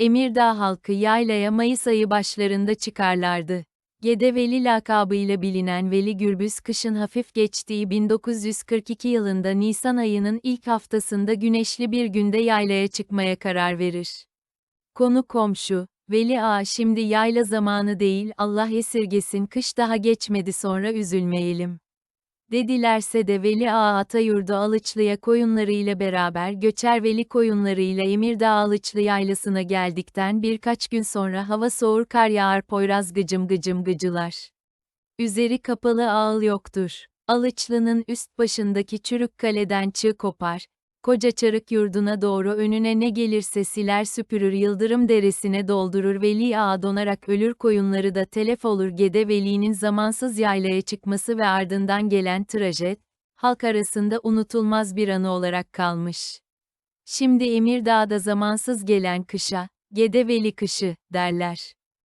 Emirdağ halkı yaylaya Mayıs ayı başlarında çıkarlardı. Gedeveli lakabıyla bilinen Veli Gürbüz kışın hafif geçtiği 1942 yılında Nisan ayının ilk haftasında güneşli bir günde yaylaya çıkmaya karar verir. Konu komşu, Veli Ağa şimdi yayla zamanı değil Allah esirgesin kış daha geçmedi sonra üzülmeyelim. Dedilerse de Veli Ağa Atayurdu Alıçlı'ya koyunlarıyla beraber göçer Veli koyunlarıyla Emirdağ Alıçlı yaylasına geldikten birkaç gün sonra hava soğur kar yağar Poyraz gıcım gıcım gıcılar. Üzeri kapalı ağıl yoktur. Alıçlı'nın üst başındaki çürük kaleden çığ kopar, koca çarık yurduna doğru önüne ne gelirse siler süpürür Yıldırım deresine doldurur Veli Ağa donarak ölür koyunları da telef olur Gede Veli'nin zamansız yaylaya çıkması ve ardından gelen trajet, halk arasında unutulmaz bir anı olarak kalmış. Şimdi Emirdağ'da zamansız gelen kışa, Gede Veli kışı, derler.